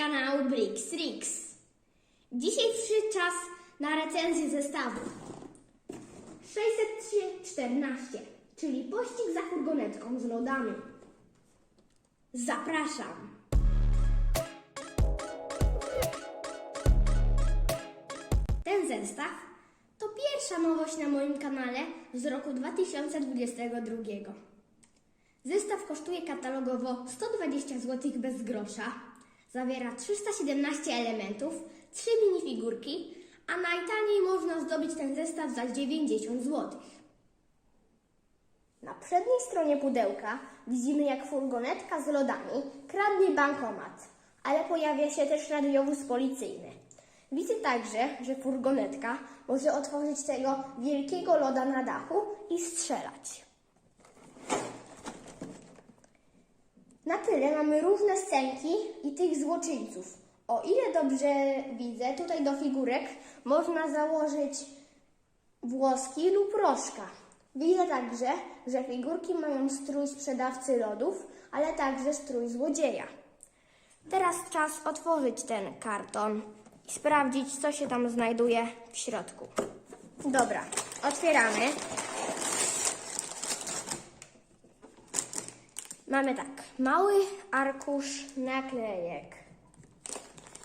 kanału Bricks Rix. Dzisiaj przyszedł czas na recenzję zestawu 603-14, czyli pościg za furgonetką z lodami. Zapraszam! Ten zestaw to pierwsza nowość na moim kanale z roku 2022. Zestaw kosztuje katalogowo 120 zł bez grosza. Zawiera 317 elementów, 3 minifigurki, a najtaniej można zdobyć ten zestaw za 90 zł. Na przedniej stronie pudełka widzimy jak furgonetka z lodami kradnie bankomat, ale pojawia się też radiowóz policyjny. Widzę także, że furgonetka może otworzyć tego wielkiego loda na dachu i strzelać. Na tyle mamy różne scenki i tych złoczyńców. O ile dobrze widzę, tutaj do figurek można założyć włoski lub rożka. Widzę także, że figurki mają strój sprzedawcy lodów, ale także strój złodzieja. Teraz czas otworzyć ten karton i sprawdzić, co się tam znajduje w środku. Dobra, otwieramy. Mamy tak, mały arkusz naklejek.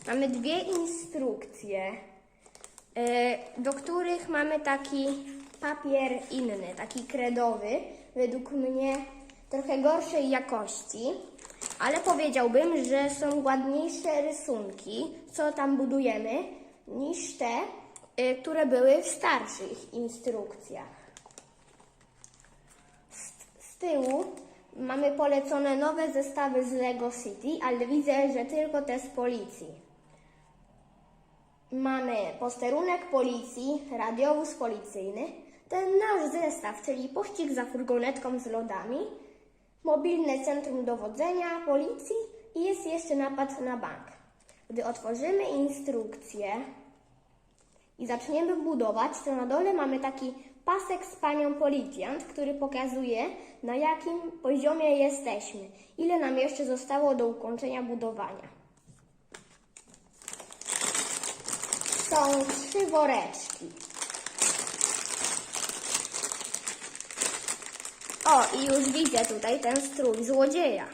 Mamy dwie instrukcje, y, do których mamy taki papier inny, taki kredowy, według mnie trochę gorszej jakości, ale powiedziałbym, że są ładniejsze rysunki, co tam budujemy, niż te, y, które były w starszych instrukcjach. Z, z tyłu mamy polecone nowe zestawy z Lego City, ale widzę, że tylko te z policji. Mamy posterunek policji, radiowóz policyjny, ten nasz zestaw, czyli pościg za furgonetką z lodami, mobilne centrum dowodzenia policji i jest jeszcze napad na bank. Gdy otworzymy instrukcję i zaczniemy budować, to na dole mamy taki pasek z panią policjant, który pokazuje na jakim poziomie jesteśmy, ile nam jeszcze zostało do ukończenia budowania. Są trzy woreczki. O, i już widzę tutaj ten strój złodzieja.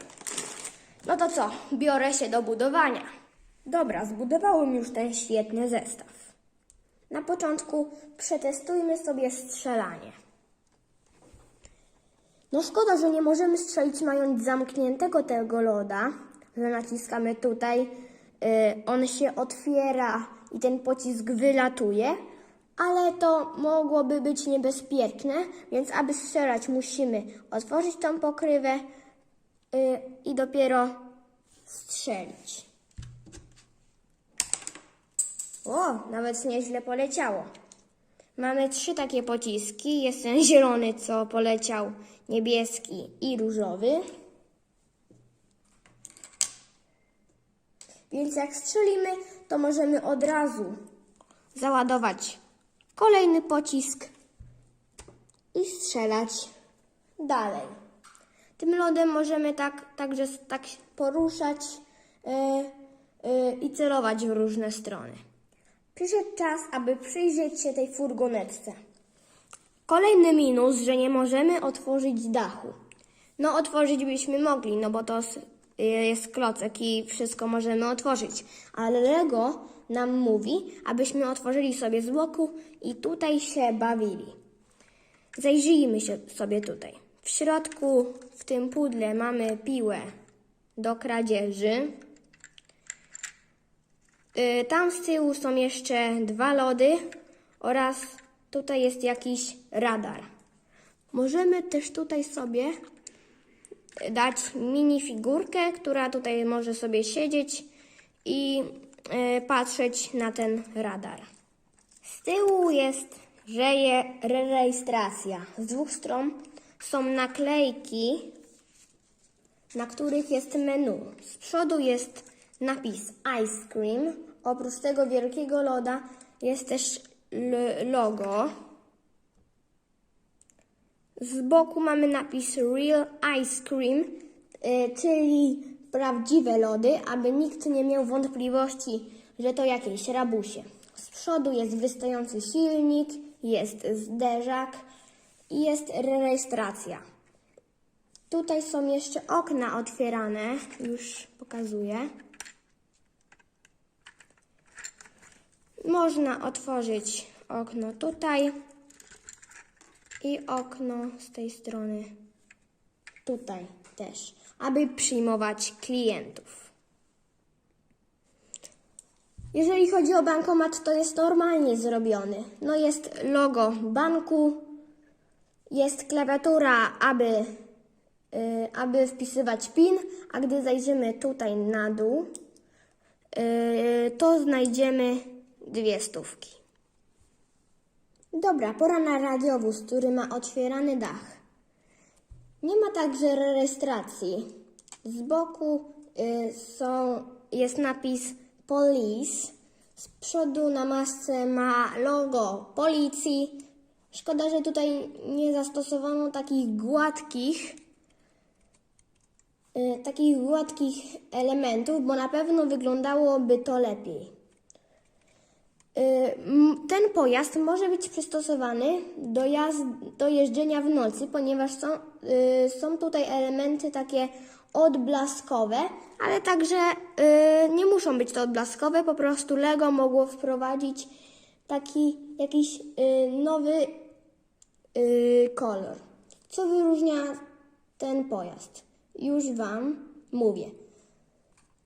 No to co, biorę się do budowania. Dobra, zbudowałem już ten świetny zestaw. Na początku przetestujmy sobie strzelanie. No szkoda, że nie możemy strzelić mając zamkniętego tego loda, że naciskamy tutaj, y, on się otwiera i ten pocisk wylatuje, ale to mogłoby być niebezpieczne, więc aby strzelać musimy otworzyć tą pokrywę y, i dopiero strzelić. O, nawet nieźle poleciało. Mamy trzy takie pociski. Jest ten zielony, co poleciał, niebieski i różowy. Więc jak strzelimy, to możemy od razu załadować kolejny pocisk i strzelać dalej. Tym lodem możemy tak, także tak poruszać yy, yy, i celować w różne strony. Przyszedł czas, aby przyjrzeć się tej furgonetce. Kolejny minus, że nie możemy otworzyć dachu. No, otworzyć byśmy mogli, no bo to y, jest klocek i wszystko możemy otworzyć. Ale Lego nam mówi, abyśmy otworzyli sobie z boku i tutaj się bawili. Zajrzyjmy się sobie tutaj. W środku, w tym pudle mamy piłę do kradzieży. Y, Tam z tyłu są jeszcze dwa lody oraz tutaj jest jakiś radar. Możemy też tutaj sobie dać minifigurkę, która tutaj może sobie siedzieć i y, patrzeć na ten radar. Z tyłu jest reje, rejestracja. Z dwóch stron są naklejki na których jest menu. Z przodu jest napis Ice Cream. Oprócz tego wielkiego loda jest też logo. Z boku mamy napis Real Ice Cream, y, czyli prawdziwe lody, aby nikt nie miał wątpliwości, że to jakieś rabusie. Z przodu jest wystający silnik, jest zderzak i jest rejestracja. Tutaj są jeszcze okna otwierane, już pokazuję. Można otworzyć okno tutaj i okno z tej strony tutaj też, aby przyjmować klientów. Jeżeli chodzi o bankomat, to jest normalnie zrobiony. No jest logo banku, jest klawiatura, aby, y, aby wpisywać PIN, a gdy zajdziemy tutaj na dół, y, to znajdziemy dwie stówki. Dobra, pora na radiowóz, który ma otwierany dach. Nie ma także rejestracji. Z boku y, są, jest napis Police. Z przodu na masce ma logo policji. Szkoda, że tutaj nie zastosowano takich gładkich, y, takich gładkich elementów, bo na pewno wyglądałoby to lepiej. Y, Ten pojazd może być przystosowany do, jazd, do jeżdżenia w nocy, ponieważ są, y, są tutaj elementy takie odblaskowe, ale także y, nie muszą być to odblaskowe, po prostu Lego mogło wprowadzić taki jakiś y, nowy y, kolor. Co wyróżnia ten pojazd? Już Wam mówię.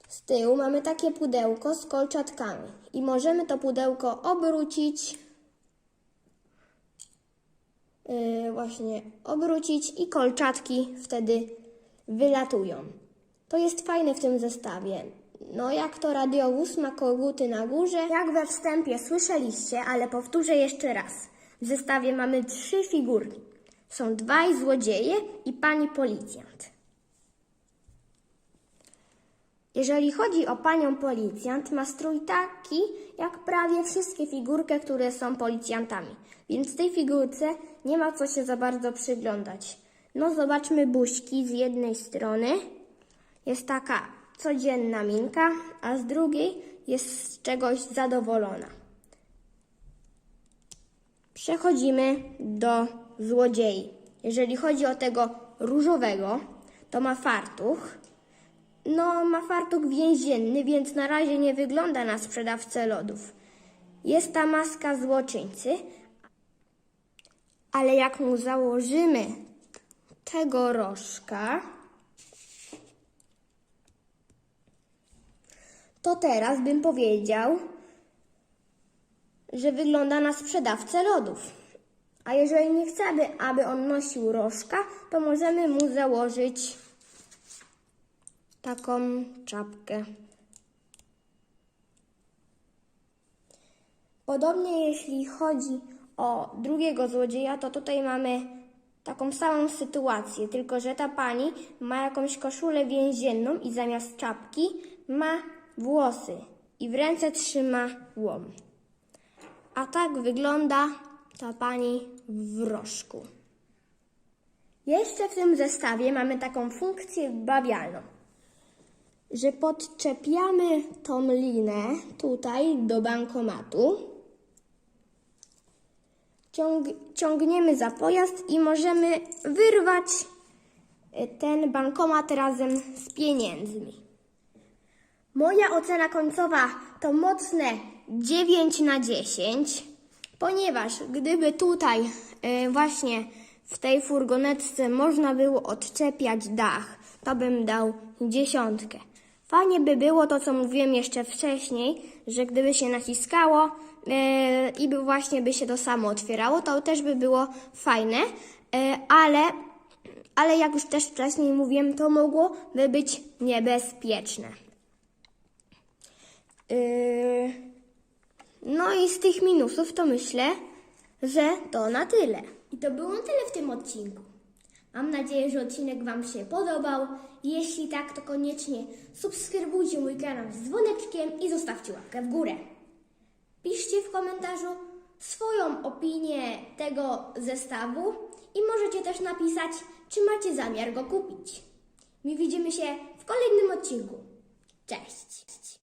Z tyłu mamy takie pudełko z kolczatkami i możemy to pudełko obrócić. Yy, właśnie obrócić i kolczatki wtedy wylatują. To jest fajne w tym zestawie. No jak to radiowóz ma koguty na górze. Jak we wstępie słyszeliście, ale powtórzę jeszcze raz. W zestawie mamy trzy figurki. Są dwaj złodzieje i pani policjant. Jeżeli chodzi o panią policjant, ma strój taki, jak prawie wszystkie figurki, które są policjantami. Więc tej figurce nie ma co się za bardzo przyglądać. No zobaczmy buźki z jednej strony. Jest taka codzienna minka, a z drugiej jest z czegoś zadowolona. Przechodzimy do złodziei. Jeżeli chodzi o tego różowego, to ma fartuch. No, ma fartuch więzienny, więc na razie nie wygląda na sprzedawcę lodów. Jest ta maska złoczyńcy, ale jak mu założymy tego rożka, to teraz bym powiedział, że wygląda na sprzedawcę lodów. A jeżeli nie chcemy, aby on nosił rożka, to możemy mu założyć taką czapkę. Podobnie jeśli chodzi o drugiego złodzieja, to tutaj mamy taką samą sytuację, tylko że ta pani ma jakąś koszulę więzienną i zamiast czapki ma włosy i w ręce trzyma łom. A tak wygląda ta pani w rożku. Jeszcze w tym zestawie mamy taką funkcję bawialną, że podczepiamy tą linę tutaj do bankomatu, ciąg, ciągniemy za pojazd i możemy wyrwać y, ten bankomat razem z pieniędzmi. Moja ocena końcowa to mocne 9 na 10, ponieważ gdyby tutaj y, właśnie w tej furgonetce można było odczepiać dach, to bym dał dziesiątkę. Fajnie by było to, co mówiłem jeszcze wcześniej, że gdyby się naciskało y, i by właśnie by się to samo otwierało, to też by było fajne, y, ale, ale jak już też wcześniej mówiłem, to mogłoby być niebezpieczne. Yy, no i z tych minusów to myślę, że to na tyle. I to było na tyle w tym odcinku. Mam nadzieję, że odcinek Wam się podobał. Jeśli tak, to koniecznie subskrybujcie mój kanał z dzwoneczkiem i zostawcie łapkę w górę. Piszcie w komentarzu swoją opinię tego zestawu i możecie też napisać, czy macie zamiar go kupić. My widzimy się w kolejnym odcinku. Cześć!